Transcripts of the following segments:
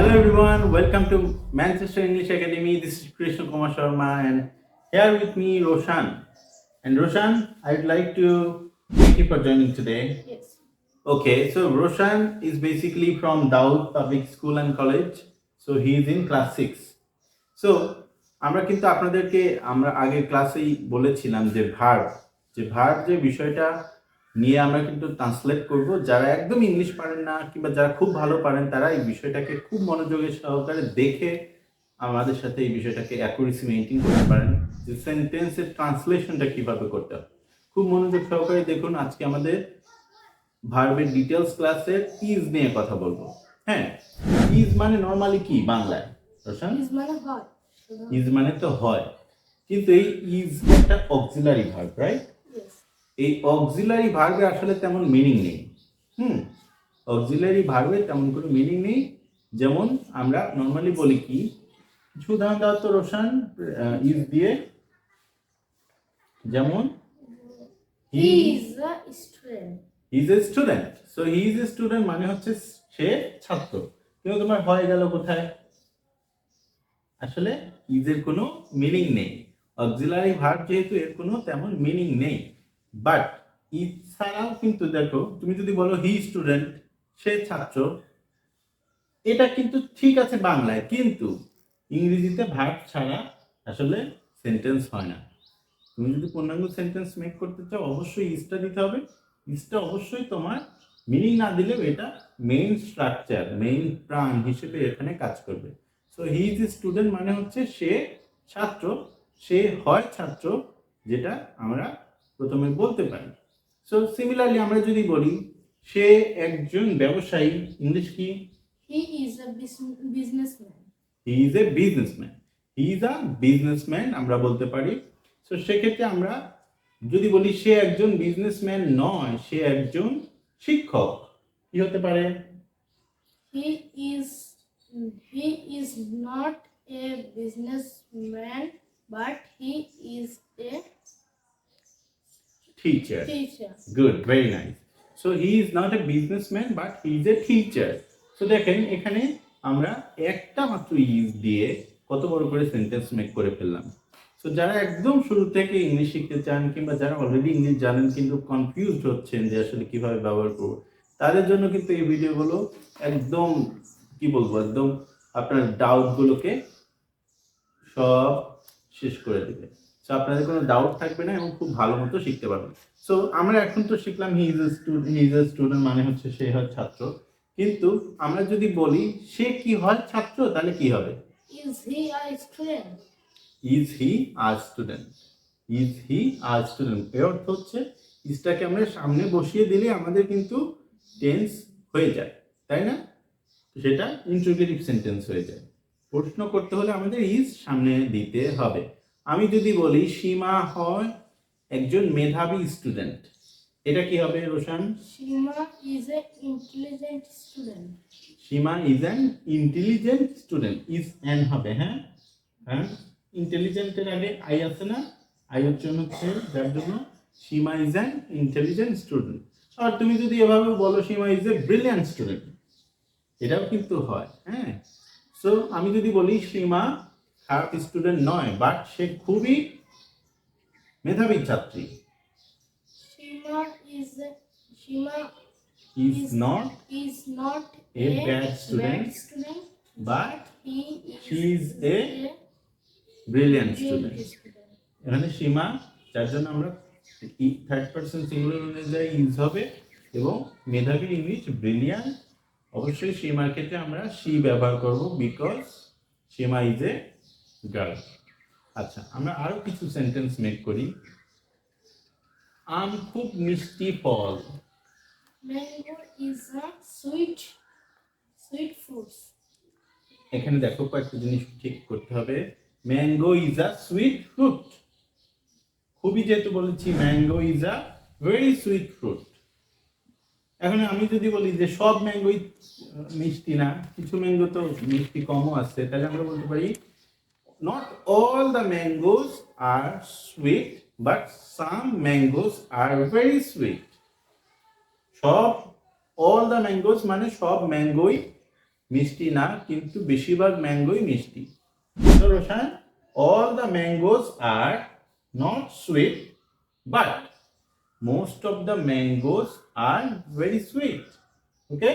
Hello everyone, welcome to Manchester English Academy. This is Krishna Kumar Sharma and here with me Roshan. And Roshan, I'd like to thank you for joining today. Yes. Okay, so Roshan is basically from Daud Public School and College. So he is in class 6. So আমরা কিন্তু আপনাদেরকে আমরা আগের ক্লাসেই বলেছিলাম যে verb যে verb যে বিষয়টা নিয়ে আমরা কিন্তু ট্রান্সলেট করব। যারা একদম ইংলিশ পারেন না কিংবা যারা খুব ভালো পারেন তারা এই বিষয়টাকে খুব মনোযোগের সহকারে দেখে আমাদের সাথে এই বিষয়টাকে অ্যাকুরেসি মেনটেন করতে পারেন। যে সেন্টেন্সের ট্রান্সলেশনটা কীভাবে করতে হবে খুব মনোযোগ সহকারে দেখুন আজকে আমাদের ভার্বের ডিটেলস ক্লাসের ইজ নিয়ে কথা বলব। হ্যাঁ ইজ মানে নর্মালি কি বাংলায়? রোশন? Is মানে হয়। ইজ মানে তো হয়। কিন্তু এই ইজ একটা অক্সিলারি ভার্ব রাইট. এই অক্সিলারি ভার্বে আসলে তেমন মিনিং নেই। হুম? অক্সিলারি ভার্বে তেমন কোনো মিনিং নেই। যেমন আমরা নর্মালি বলি কি? কিছু উদাহরণ দাও তো রোশন ইজ দিয়ে যেমন. Is a student so he is a student মানে হচ্ছে সে ছাত্র। কিন্তু তোমার হয়ে গেল কোথায়? আসলে ইজের কোনো মিনিং নেই। অক্সিলারি ভার্ব যেহেতু এর কোনো তেমন মিনিং নেই। বাট ইজ ছাড়াও কিন্তু দেখো, তুমি যদি বলো হি স্টুডেন্ট সে ছাত্র, এটা কিন্তু ঠিক আছে বাংলায়, কিন্তু ইংরেজিতে ভার্ব ছাড়া আসলে সেন্টেন্স হয় না। তুমি যদি পূর্ণাঙ্গ সেন্টেন্স মেক করতে চাও, অবশ্যই ইজটা দিতে হবে। ইজটা অবশ্যই তোমার মিনিং না দিলেও এটা মেইন স্ট্রাকচার মেইন প্রাণ হিসেবে এখানে কাজ করবে। সো হি ইজ স্টুডেন্ট মানে হচ্ছে সে ছাত্র, সে হয় ছাত্র, যেটা আমরা প্রথমে বলতে পারি। সো সিমিলারলি আমরা যদি বলি সে একজন ব্যবসায়ী ইংলিশ কি? He is a bus- businessman. He is a businessman he is a businessman আমরা বলতে পারি। তো সেক্ষেত্রে আমরা যদি বলি সে একজন বিজনেসম্যান নয় সে একজন শিক্ষক। কি হতে পারে? He is he is not a businessman, but he is a teacher teacher. Good very nice so he is not a businessman but he is a teacher তো দেখেন এখানে আমরা একটা মাত্র ইজ দিয়ে কত বড় করে সেন্টেন্স মেক করে ফেললাম। সো যারা একদম শুরু থেকে ইংলিশ শিখতে চান কিংবা যারা অলরেডি ইংলিশ জানেন কিন্তু কনফিউজড হচ্ছেন যে আসলে কীভাবে ব্যবহার করব তাদের জন্য কিন্তু এই ভিডিওগুলো একদম কি বলব একদম আপনার ডাউটগুলোকে সব শেষ করে দিবে। সো আপনাদের কোনো ডাউট থাকবে না এবং খুব ভালো মতো শিখতে পারবেন। সো আমরা এখন তো শিখলাম he is a student he is a student মানে হচ্ছে সে হয় ছাত্র। কিন্তু আমরা যদি বলি সে কি হয় ছাত্র তাহলে কি হবে? Is he a student? Is he are student is he are student এর অর্থ হচ্ছে ইজটাকে আমরা সামনে বসিয়ে দিলে আমাদের কিন্তু টেন্স হয়ে যায় তাই না? সেটা ইন্টারোগেটিভ সেন্টেন্স হয়ে যায়। প্রশ্ন করতে হলে আমাদের ইজ সামনে দিতে হবে। আমি যদি বলি সীমা হয় একজন মেধাবী স্টুডেন্ট এটা কি হবে Roshan? Shima is a intelligent student. Shima is an intelligent student is an হবে হ্যাঁ? হ্যাঁ? ইন্টেলিজেন্টের আগে আই আছে না? আই উচ্চারণ হচ্ছে যার জন্য? Shima is an intelligent student আর তুমি যদি এভাবে বলো Shima is a brilliant student এটাও কিন্তু হয় হ্যাঁ? সো আমি যদি বলি সীমা খারাপ স্টুডেন্ট নয় বাট সে খুবই মেধাবী ছাত্রী is a is Is- not is not A bad student. bad student. But He She is, a student. এখানে সীমা যার জন্য আমরা থার্ড পার্সন সিঙ্গুলার অনুযায়ী ইউজ হবে এবং মেধাবী ইংলিশ ব্রিলিয়ান্ট অবশ্যই সীমার ক্ষেত্রে আমরা সি ব্যবহার করব because Shima is a girl আচ্ছা আমরা আরও কিছু সেন্টেন্স মেক করি। আম খুব মিষ্টি ফল। Mango is a sweet, sweet fruit. এখানে দেখো কয়েকটা জিনিস ঠিক করতে হবে। Mango is a sweet fruit খুবই যেহেতু বলেছি mango is a very sweet fruit এখন আমি যদি বলি যে সব ম্যাঙ্গোই মিষ্টি না কিছু ম্যাঙ্গো তো মিষ্টি কমও আছে তাহলে আমরা বলতে পারি not all the mangoes are sweet but some mangoes are very sweet সব অল দ্য ম্যাঙ্গোস মানে সব ম্যাঙ্গোই মিষ্টি না কিন্তু বেশিরভাগ ম্যাঙ্গোই মিষ্টি তো Roshan all the mangoes are not sweet but most of the mangoes are very sweet okay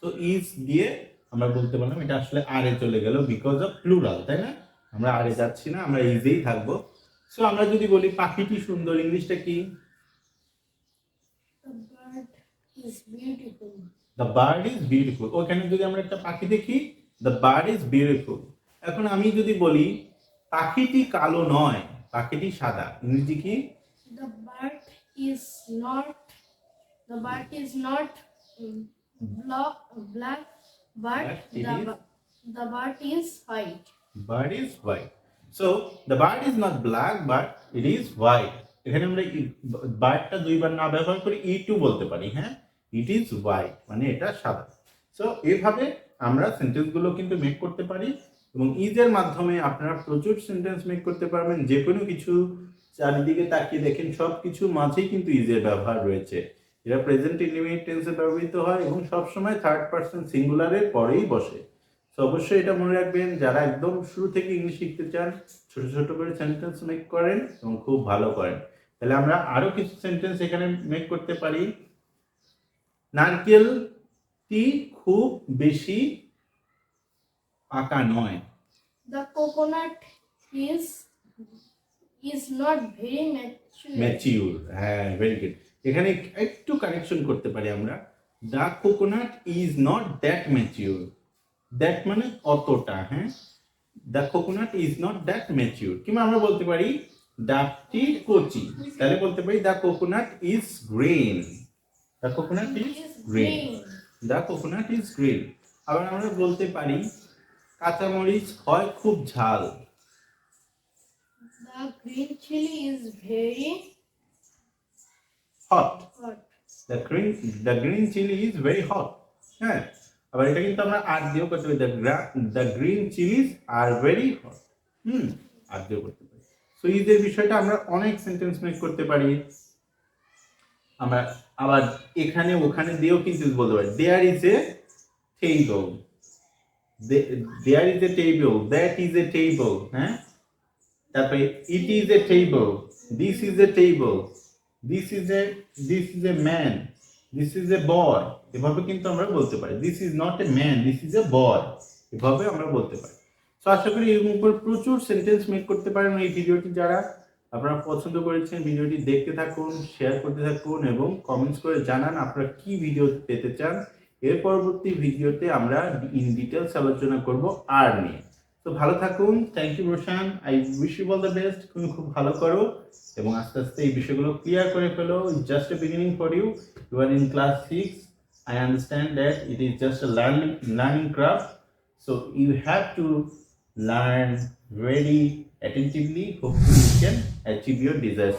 তো ইজ দিয়ে আমরা বলতে পারলাম এটা আসলে আরে চলে গেল বিকজ অফ প্লুরাল তাই না? আমরা আরে যাচ্ছি না আমরা ইজেই থাকব। সো আমরা যদি বলি পাখিটি সুন্দর ইংলিশটা কি. দ্য বার্ড ইজ বিউটিফুল ওখানে যদি আমরা একটা পাখি দেখি দ্য বার্ড ইজ বিউটিফুল এখন আমি যদি বলি পাখিটি কালো নয় পাখিটি সাদা ইংরেজি কি? Is not. The bird is not mm, black, black but But it the, is- the bird is white. Bird is white so the bird is not black but it is white এখানে আমরা বার্ডটা দুইবার না ব্যবহার করি ই two বলতে পারি হ্যাঁ? ইট is white মানে এটা সাদা। সো এভাবে আমরা সেন্টেন্সগুলো কিন্তু মেক করতে পারি এবং ইজের মাধ্যমে আপনারা প্রচুর সেন্টেন্স মেক করতে পারবেন। যে কোনো কিছু চারিদিকে তাকিয়ে দেখেন সব কিছু মাঝেই কিন্তু ইজের ব্যবহার রয়েছে। এরা প্রেজেন্ট ইন্ডিমিনেট টেন্সে ব্যবহৃত হয় এবং সবসময় থার্ড পার্সন সিঙ্গুলারের পরেই বসে। তো অবশ্যই এটা মনে রাখবেন, যারা একদম শুরু থেকে ইংলিশ শিখতে চান, ছোট ছোট করে সেন্টেন্স মেক করেন এবং খুব ভালো করেন। তাহলে আমরা আরও কিছু সেন্টেন্স এখানে মেক করতে পারি। নারকেলটি খুব বেশি পাকা নয়। The coconut is not very mature. Mature হ্যাঁ ভেরি গুড এখানে একটু কারেকশন করতে পারি আমরা। The coconut is not that mature that মানে অতটা হ্যাঁ? The coconut is not that mature কিংবা আমরা বলতে পারি ডাবটি কচি। তাহলে বলতে পারি the coconut is green the coconut is green the coconut is green আবার আমরা বলতে পারি কাঁচামরিচ হয় খুব ঝাল। The green chili is very hot hot. The green the green chili is very hot হ্যাঁ আবার এটা কিন্তু আমরা আর দিয়েও করতে পারি। The green chilies are very hot hmm are দিয়েও করতে পারি। সো ঈদের বিষয়টা আমরা অনেক সেন্টেন্স মেক করতে পারি। আমরা আবার এখানে ওখানে দিয়েও কিন্তু বলতে পারি। There is a table there is a table that is a table হ্যাঁ? তারপরে it is a table this is a table this is a this is a man this is a boy এভাবে কিন্তু আমরা বলতে পারি। This is not a man this is a boy এভাবে আমরা বলতে পারি। তো আশা করি এরকম করে প্রচুর সেন্টেন্স মেক করতে পারেন এই ভিডিওটি যারা। আপনারা পছন্দ করেছেন ভিডিওটি দেখতে থাকুন শেয়ার করতে থাকুন এবং কমেন্টস করে জানান আপনারা কি ভিডিও পেতে চান। এর পরবর্তী ভিডিওতে আমরা ইন ডিটেলস আলোচনা করব আর নিয়ে। তো ভালো থাকুন। Thank you Roshan I wish you all the best তুমি খুব ভালো করো এবং আস্তে আস্তে এই বিষয়গুলো ক্লিয়ার করে ফেলো। Just a beginning for you you are in class six I understand that it is just a learning learning craft so you have to learn very attentively hopefully you can achieve your desired